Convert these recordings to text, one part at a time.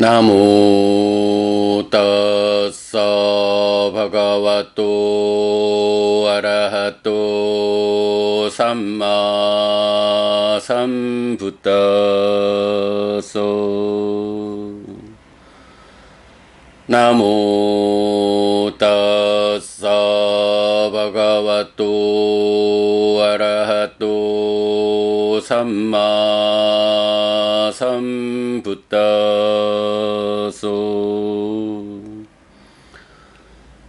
나무 따사 바가와또 아라하또 삼마 삼부따소 나무 따사 바가와또 아라하또 삼마 삼부따소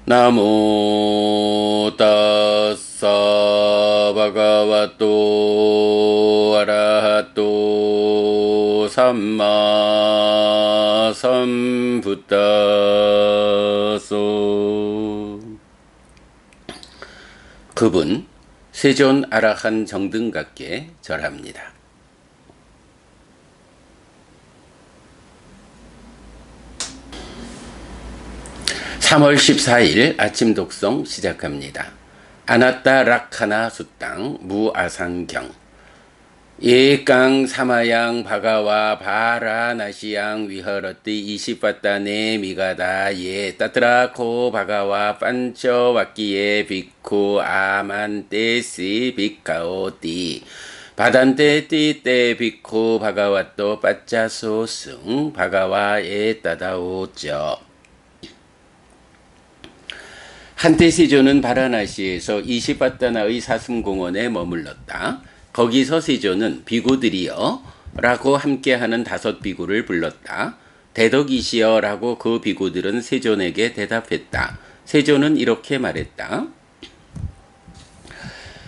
나무 따사 바가와또 아라하또 삼마 삼부따소 그분 세존 아라한 정등각께 절합니다. 3월 14일 아침 독송 시작합니다. 아나따 락하나 수땅 무아상경. 예강 사마양 바가와 바라나시양 위허러띠 이시빠따네 미가다 예 따트라코 바가와 판처 왔기에 비쿠 아만테시 비카오띠. 바단테 띠때 비쿠 바가와또 빠짜소승 바가와에 따다오쩌 한때 세조는 바라나시에서 이시바타나의 사슴공원에 머물렀다. 거기서 세조는 비구들이여 라고 함께하는 다섯 비구를 불렀다. 대덕이시여 라고 그 비구들은 세존에게 대답했다. 세조는 이렇게 말했다.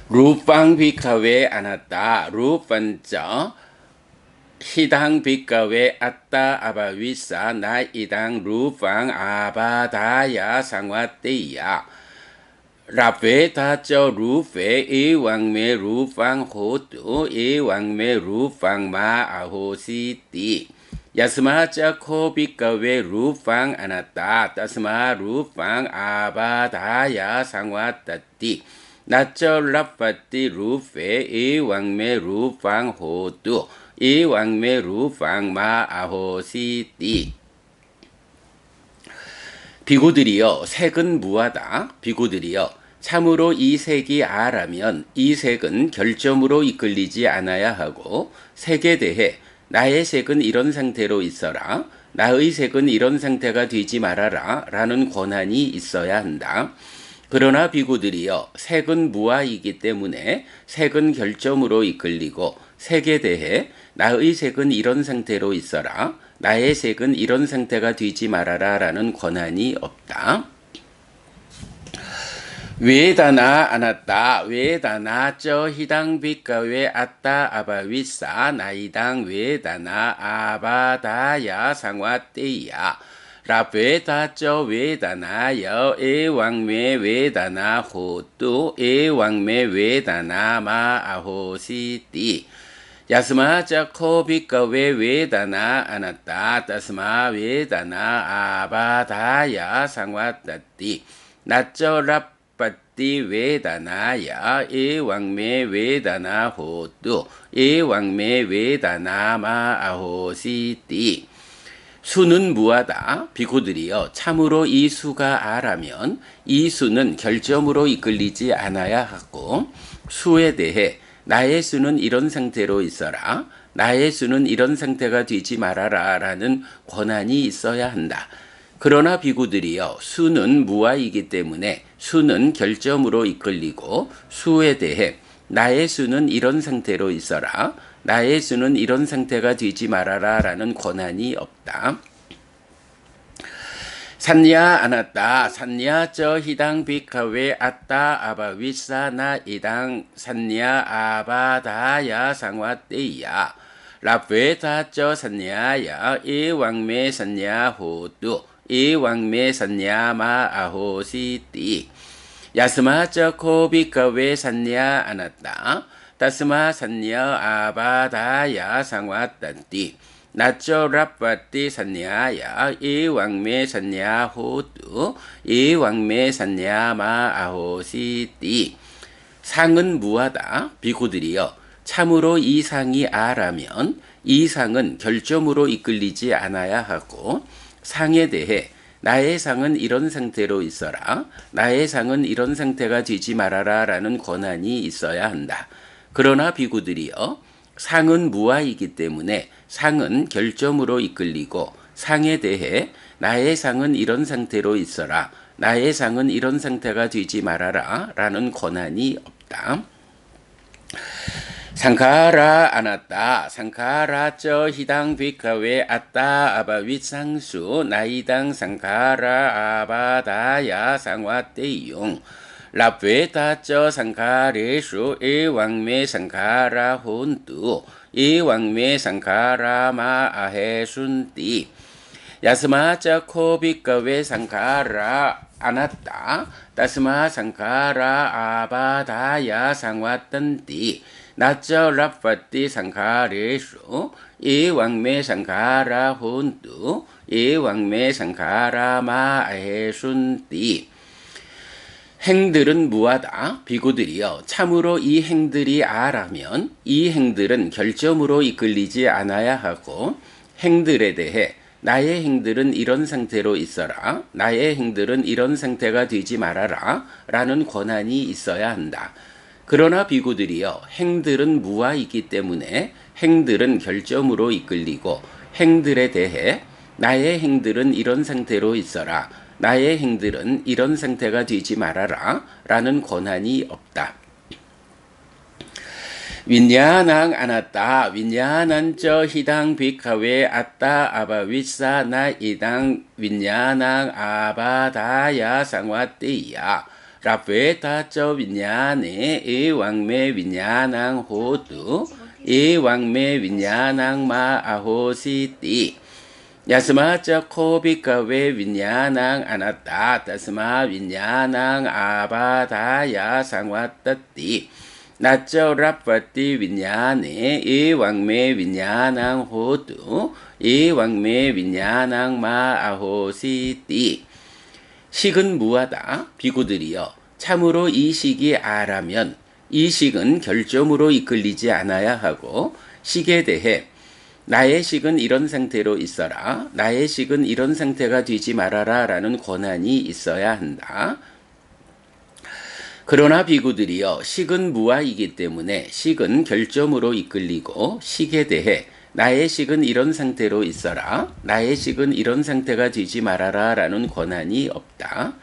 루팡 비카웨 안았다. 루판자 히당 비카웨 아따 아바위사 나 이당 루팡 아바다야 상와떼야 라페타저 루페 이왕메 루팡 호뚜 이왕메 루팡 마아호시띠 야스마자 코비카웨 루팡 아나따 따스마 루팡 아바다야 상와따띠 나쩌 라파띠 루페 이왕메 루팡 호뚜 이 왕매 루팡 마아호시띠. 비구들이여 색은 무하다. 비구들이여 참으로 이 색이 아라면 이 색은 결점으로 이끌리지 않아야 하고 색에 대해 나의 색은 이런 상태로 있어라. 나의 색은 이런 상태가 되지 말아라. 라는 권한이 있어야 한다. 그러나 비구들이여 색은 무아이기 때문에 색은 결점으로 이끌리고 색에 대해 나의 색은 이런 상태로 있어라. 나의 색은 이런 상태가 되지 말아라 라는 권한이 없다. 외다나 안았다? 외다나 저 희당 빛가외 아따 아바위사? 나이당 외다나 아바다야 상와떼야? 라베다 저 외다나 여? 에왕메 외다나 호뚜? 에왕메 외다나 마아호시띠 야스마 자코 비카웨 외다나 아나따 따스마 외다나 아바다야 상와따띠. 나쩌랍 빠띠 외다나야 에왕메 외다나 호뚜. 에왕메 외다나 마아호시띠. 수는 무하다. 비구들이여 참으로 이 수가 아라면 이 수는 결점으로 이끌리지 않아야 하고 수에 대해 나의 수는 이런 상태로 있어라 나의 수는 이런 상태가 되지 말아라 라는 권한이 있어야 한다. 그러나 비구들이여 수는 무아이기 때문에 수는 결점으로 이끌리고 수에 대해 나의 수는 이런 상태로 있어라. 나의 수는 이런 상태가 되지 말아라 라는 권한이 없다. 산야 안았다. 산야 저 희당 비카웨 아따 아바 위사 나 이당. 산야 아바다야 상와떼야. 라페타 저 산야야. 이왕메 산야 호뚜. 이왕메 산야 마 아호시띠. 야스마 저 코비카웨 산야 안았다. 따스마 산야 아바다야 상와딴띠 나쩌 라빠띠 산야야 이 왕메 산야 호뚜 이 왕메 산야 마아호시띠 상은 무하다 비구들이여 참으로 이 상이 아라면 이 상은 결점으로 이끌리지 않아야 하고 상에 대해 나의 상은 이런 상태로 있어라. 나의 상은 이런 상태가 되지 말아라. 라는 권한이 있어야 한다. 그러나 비구들이여, 상은 무아이기 때문에 상은 결점으로 이끌리고 상에 대해 나의 상은 이런 상태로 있어라. 나의 상은 이런 상태가 되지 말아라. 라는 권한이 없다. 상카라 아나따 상카라 저 히당 비카웨 아따 아바윗 상수 나이당 상카라 아바다야 상와떼용 라베타 저 상카레수 에왕메 상카라 혼뚜 에왕메 상카라 마 아헤순띠. 야스마 저 코비카웨 상카라 아나따 따스마 상카라 아바다야 상와տն띠. 나저 라파티 상카레수 이왕메 상카라 혼뚜 이왕메 상카라 마헤순띠 행들은 무하다 비구들이여 참으로 이 행들이 아라면 이 행들은 결점으로 이끌리지 않아야 하고 행들에 대해 나의 행들은 이런 상태로 있어라 나의 행들은 이런 상태가 되지 말아라 라는 권한이 있어야 한다. 그러나 비구들이여 행들은 무아이기 때문에 행들은 결점으로 이끌리고 행들에 대해 나의 행들은 이런 상태로 있어라. 나의 행들은 이런 상태가 되지 말아라. 라는 권한이 없다. 윈야낭 아나따 윈야난 저 히당 비카웨 아따 아바윗사 나 이당 윈야낭 아바다야 상와띠야 라페타 저 윈야네 에왕메 윈야낭 호뚜 에왕메 윈야낭 마아호시띠 야스마 저 코비카 웨 윈야낭 아나따 따스마 윈야낭 아바다야 상와따띠. 나저 라파띠 윈야네. 에왕메 윈야낭 호뚜 에왕메 윈야낭 마아호시띠. 식은 무하다. 비구들이여 참으로 이 식이 아라면 이 식은 결점으로 이끌리지 않아야 하고 식에 대해 나의 식은 이런 상태로 있어라 나의 식은 이런 상태가 되지 말아라 라는 권한이 있어야 한다. 그러나 비구들이여 식은 무아이기 때문에 식은 결점으로 이끌리고 식에 대해 나의 식은 이런 상태로 있어라. 나의 식은 이런 상태가 되지 말아라. 라는 권한이 없다.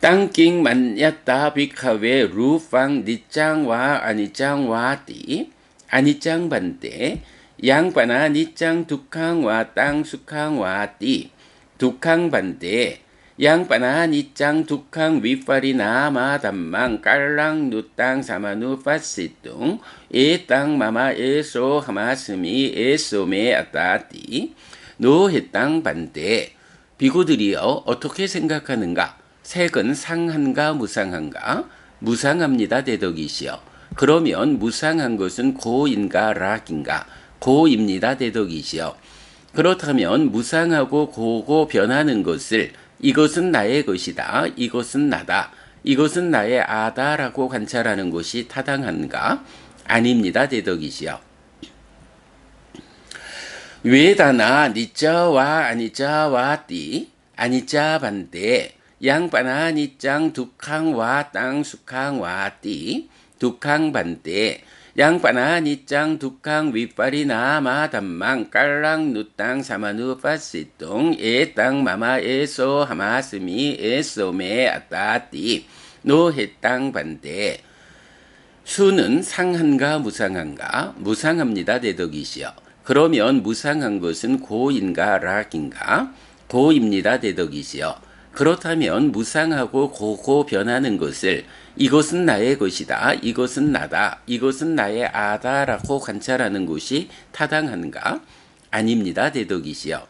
땅깅 만야따 비카웨 루팡 니짱와 아니짱와 띠 아니짱 반대 양바나 니짱 두캉와 땅 수캉와 띠. 두캉 반대. 양바나 니짱 두캉 위파리나 마담망 깔랑 누땅 사마누 파시뚱. 에땅 마마 에소 하마스미 에소메 아따띠. 노해땅 반대. 비구들이여 어떻게 생각하는가? 색은 상한가 무상한가? 무상합니다 대덕이시여. 그러면 무상한 것은 고인가 락인가 고입니다 대덕이시여 그렇다면 무상하고 고고 변하는 것을 이것은 나의 것이다. 이것은 나다. 이것은 나의 아다라고 관찰하는 것이 타당한가? 아닙니다. 대덕이시여. 외다나 니자와 아니자와 띠 아니자 반대 양바나 니짱 두캉와 땅 수캉와 띠 두캉 반대 양바나 니짱 두캉 윗발이 나 마 담망 깔랑 누땅 사마누 파시똥 에땅 마마 에소 하마스미 에소메 아따띠 노해땅 반대. 수는 상한가 무상한가? 무상합니다 대덕이시여. 그러면 무상한 것은 고인가 락인가? 고입니다 대덕이시여 그렇다면 무상하고 고고 변하는 것을 이것은 나의 것이다. 이것은 나다. 이것은 나의 아다라고 관찰하는 것이 타당한가? 아닙니다. 대덕이시여.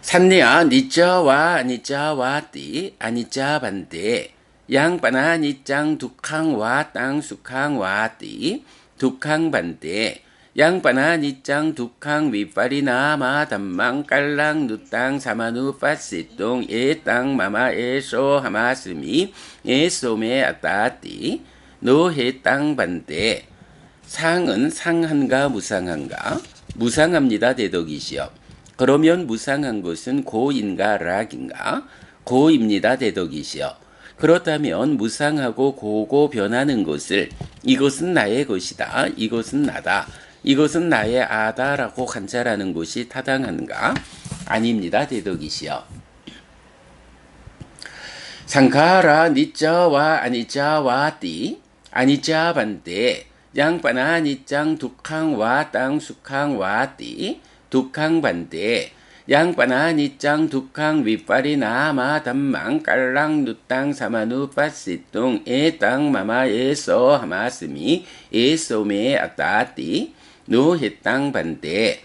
산리야 니자와 니자와 띠 아니자 반대 양바나 니짱 두캉와 땅 수캉와 띠 두캉 반대 양바나 니짱 두캉 윗발이나 마 담망 깔랑 누땅 사마누 파시똥 에땅 마마 에소 하마스미 에소메 아따띠 노해 땅 반대. 상은 상한가 무상한가? 무상합니다 대덕이시여. 그러면 무상한 것은 고인가 락인가? 고입니다 대덕이시여. 그렇다면 무상하고 고고 변하는 것을 이것은 나의 것이다 이것은 나다 이것은 나의 아다라고 관찰하는 것이 타당한가? 아닙니다 대덕이시여. 상카라 니자와 아니자와 띠 아니자 반대 양파나 니짱 두캉와 땅 수캉와 띠 두캉 반대 양파나 니짱 두캉 윗발이 나 마 담망 깔랑 누땅 사마누 빠시똥 에땅 마마 에서 하마스미 에소메 아따띠 노해 땅 반대.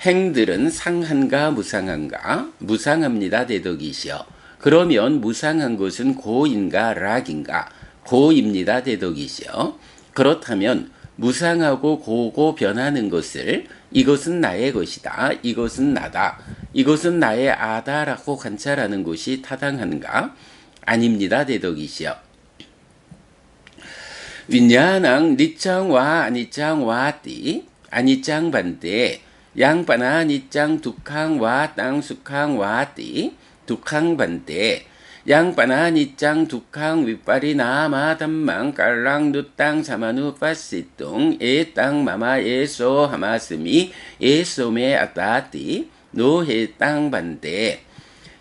행들은 상한가 무상한가? 무상합니다 대덕이시여. 그러면 무상한 것은 고인가 락인가? 고입니다 대덕이시여. 그렇다면 무상하고 고고 변하는 것을 이것은 나의 것이다 이것은 나다 이것은 나의 아다라고 관찰하는 것이 타당한가? 아닙니다 대덕이시여 윈야낭 니짱와 아니짱와 띠 아니짱 반대 양파나 니짱 두캉와 땅 수캉와 띠 두캉 반대 양파나 니짱 두캉 윗발이 나마 담망 깔랑 누땅 사마누 빠시똥 에땅 마마 에소 하마스미 에소메 아따띠 노해 땅 반대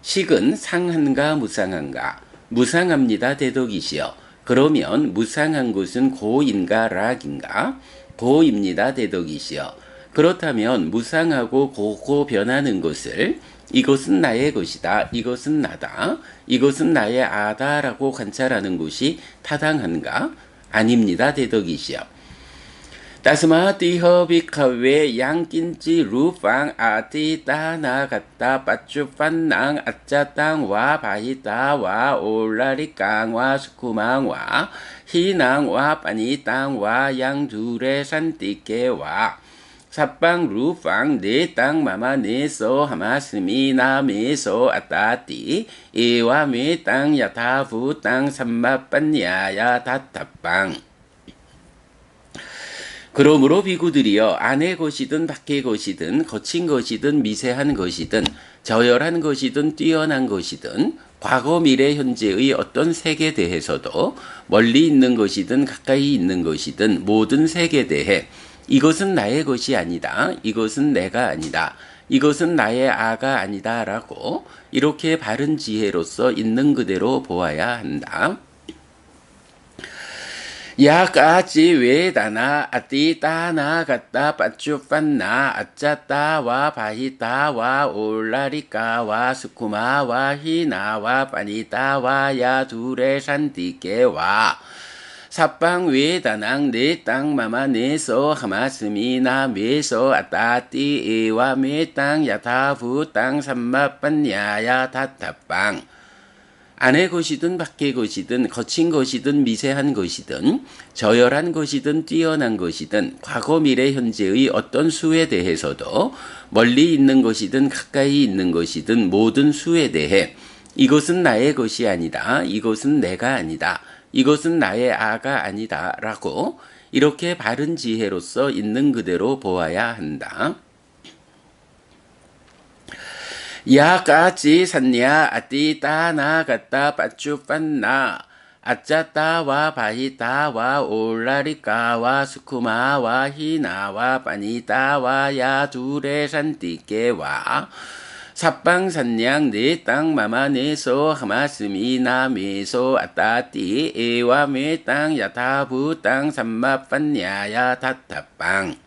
식은 상한가 무상한가? 무상합니다 대덕이시여 그러면 무상한 것은 고인가 락인가 고입니다 대덕이시여 그렇다면 무상하고 고고 변하는 것을 이것은 나의 것이다. 이것은 나다. 이것은 나의 아다라고 관찰하는 것이 타당한가? 아닙니다. 대덕이시여. 따스마 띠허비카웨 양낀지 루팡 아티 따나 갔다 빠쭈판낭 아짜땅 와 바히다 와 올라리 깡와 스쿠망 와 희낭 와 빠니 땅와 양두레 산띠께 와 사빵 루팡 네땅 마마 네소 하마스미 나메소 아따띠 이와 메땅 야타부 땅 삼마빤야야 다타빵 그러므로 비구들이여 안의 것이든 밖의 것이든 거친 것이든 미세한 것이든 저열한 것이든 뛰어난 것이든 과거 미래 현재의 어떤 색에 대해서도 멀리 있는 것이든 가까이 있는 것이든 모든 색에 대해 이것은 나의 것이 아니다. 이것은 내가 아니다. 이것은 나의 아가 아니다라고 이렇게 바른 지혜로서 있는 그대로 보아야 한다. 야까지 외다나 아띠따나 갔다 빠쭈빤나 아짜따와 바히따와 올라리까와 스쿠마와 히나와 빠니따와 야두레 산디케와 사빵 외다낭 내땅 마마 내서 하마스미 나 메서 아따띠 에와 메땅 야타부 땅 삼마빤야야 타타빵 안의 것이든 밖의 것이든 거친 것이든 미세한 것이든 저열한 것이든 뛰어난 것이든 과거 미래 현재의 어떤 수에 대해서도 멀리 있는 것이든 가까이 있는 것이든 모든 수에 대해 이것은 나의 것이 아니다. 이것은 내가 아니다. 이것은 나의 아가 아니다. 라고 이렇게 바른 지혜로서 있는 그대로 보아야 한다. 야까지 산냐? 아띠따 나 갔다 빠쭈빤나. 아짜따와 바히따와 올라리까와 스쿠마와 히나와 빠니따와 야두레 산띠께와. 삽방산냥 내땅 마마네소 하마스미 나메소 아따띠 에와 메땅 야타부 땅 삼마빤야야 타타빵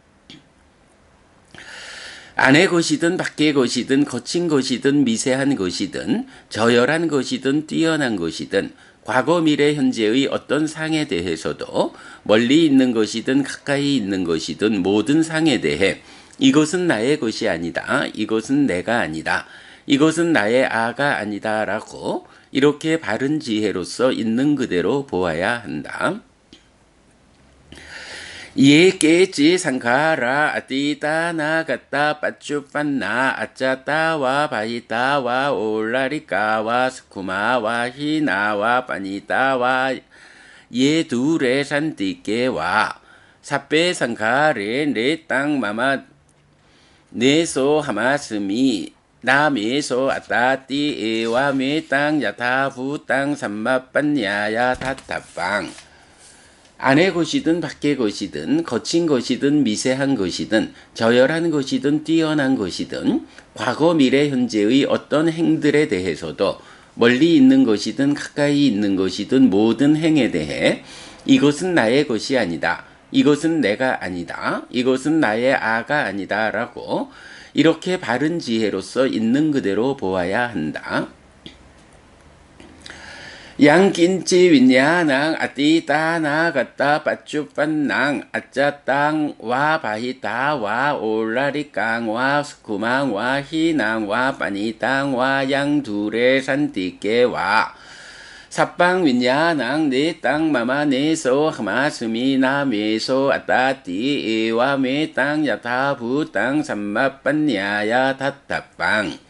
안의 것이든 밖의 것이든 거친 것이든 미세한 것이든 저열한 것이든 뛰어난 것이든 과거 미래 현재의 어떤 상에 대해서도 멀리 있는 것이든 가까이 있는 것이든 모든 상에 대해 이것은 나의 것이 아니다. 이것은 내가 아니다. 이것은 나의 아가 아니다라고 이렇게 바른 지혜로서 있는 그대로 보아야 한다. 이에 깨지 상카라 아띠따나 갔다 빠쭈빤나 아짜따와 바이따와 올라리까와 스쿠마와 히나와 빠니따와 예 두레 산띠께와 사페 상카레 내땅 마마 네소 하마스미 나메소 아따띠 에와 메땅 야타부 땅 삼마빤야야 타타빵 안의 것이든 밖의 것이든 거친 것이든 미세한 것이든 저열한 것이든 뛰어난 것이든 과거 미래 현재의 어떤 행들에 대해서도 멀리 있는 것이든 가까이 있는 것이든 모든 행에 대해 이것은 나의 것이 아니다. 이것은 내가 아니다. 이것은 나의 아가 아니다 라고 이렇게 바른 지혜로서 있는 그대로 보아야 한다. 양긴치 윈야낭 아띠따나 갔다 빠쭈빤낭 아짜땅 와 바히따 와 올라리깡 와 스쿠망 와 희낭 와 빠니땅 와 양두레 산띠께 와 사빵 윈야낭 내땅 마마 내소 하마스미 나메소 아따띠 에와 메땅 야타부 땅 삼마빤야야 타타빵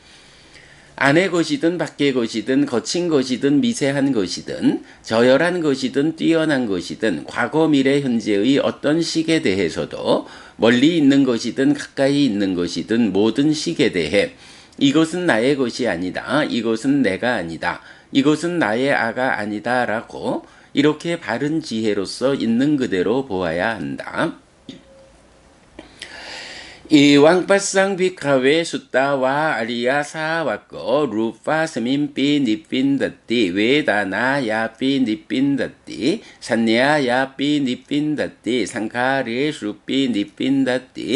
안의 것이든 밖의 것이든 거친 것이든 미세한 것이든 저열한 것이든 뛰어난 것이든 과거 미래 현재의 어떤 식에 대해서도 멀리 있는 것이든 가까이 있는 것이든 모든 식에 대해 이것은 나의 것이 아니다. 이것은 내가 아니다. 이것은 나의 아가 아니다라고 이렇게 바른 지혜로서 있는 그대로 보아야 한다. อีวังปัสสังพิกเวสุตตาวาอริยาสาวกโกรูปาสมิมปีนิปินตติเวตานายาปีนิปินตติสัญญายาปีนิปินตติสังขารเสุปีนิปินตติ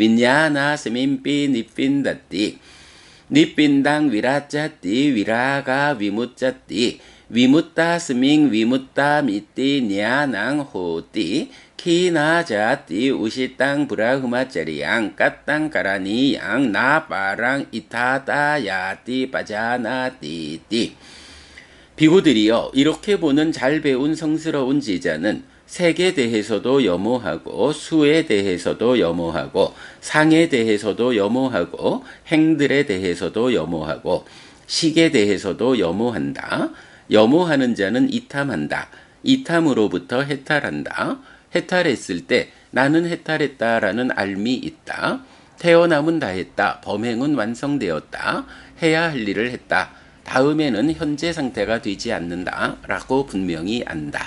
วิญญาณาสมิมปีนิปินตตินิปินดังวิราชติวิรากาวิมุจจติ vimutta saming vimutta miti nyanang hoti 키나자띠 우시땅 브라흐마짜리양 까땅 가라니 양 나빠랑 이타다야띠 빠자나띠띠 비구들이여 이렇게 보는 잘 배운 성스러운 제자는 색에 대해서도 염오하고 수에 대해서도 염오하고 상에 대해서도 염오하고 행들에 대해서도 염오하고 식에 대해서도 염오한다. 염오하는 자는 이탐한다. 이탐으로부터 해탈한다. 해탈했을 때 나는 해탈했다라는 알미 있다. 태어남은 다 했다. 범행은 완성되었다. 해야 할 일을 했다. 다음에는 현재 상태가 되지 않는다. 라고 분명히 안다.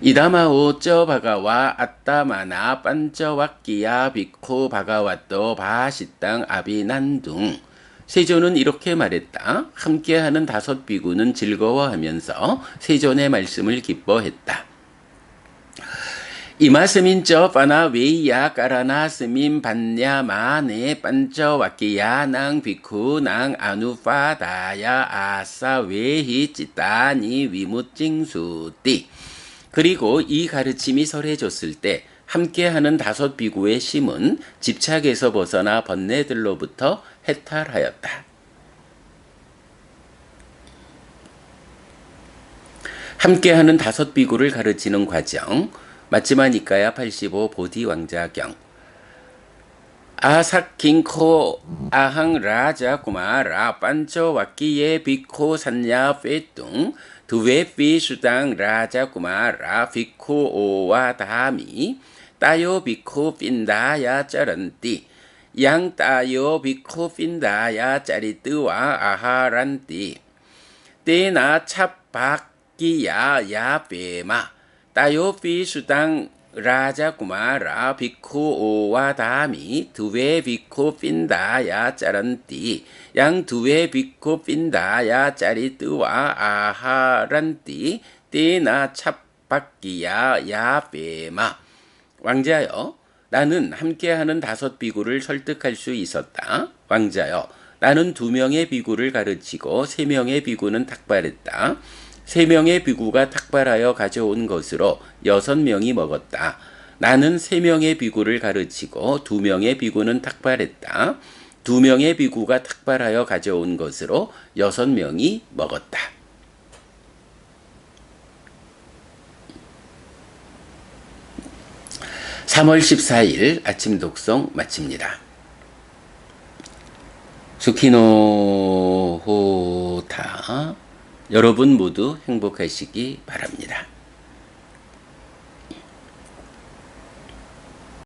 이다마오 쩌 바가와 아따마나 빤쩌와끼야 비코 바가와또 바시땅 아비난둥 세존은 이렇게 말했다. 함께하는 다섯 비구는 즐거워하면서 세존의 말씀을 기뻐했다. 이마스민 저 파나 웨이야 까라나 스민 반냐 마네 반저 와끼야 낭 비쿠 낭 아누파다야 아사 웨히 찌따니 위무찡수띠 그리고 이 가르침이 설해졌을 때 함께하는 다섯 비구의 심은 집착에서 벗어나 번뇌들로부터 해탈하였다. 함께하는 다섯 비구를 가르치는 과정 마치마니까야 85 보디 왕자경 아삭킹코 아항 라자 구마라 반초 와끼예 비코 산야 페뚱 두웨 피 수당 라자 구마라 비코 오와 다미 따요 비코 핀다야 짜란띠 양 따요 비코 핀다야 짜리뜨와 아하란띠 때나 찹박기야 야베마 따요 피수당 라자 구마라 비쿠 오와 다미 두웨 비쿠 핀다야 짜란띠 양 두웨 비쿠 핀다야 짜리뜨와 아하란띠 띠나 찹박기야 야베마 왕자여 나는 함께하는 다섯 비구를 설득할 수 있었다 왕자여 나는 두 명의 비구를 가르치고 세 명의 비구는 탁발했다 세 명의 비구가 탁발하여 가져온 것으로 여섯 명이 먹었다. 나는 세 명의 비구를 가르치고 두 명의 비구는 탁발했다. 두 명의 비구가 탁발하여 가져온 것으로 여섯 명이 먹었다. (3월 14일) 아침 독송 마칩니다. 수키노 호타 여러분 모두 행복하시기 바랍니다.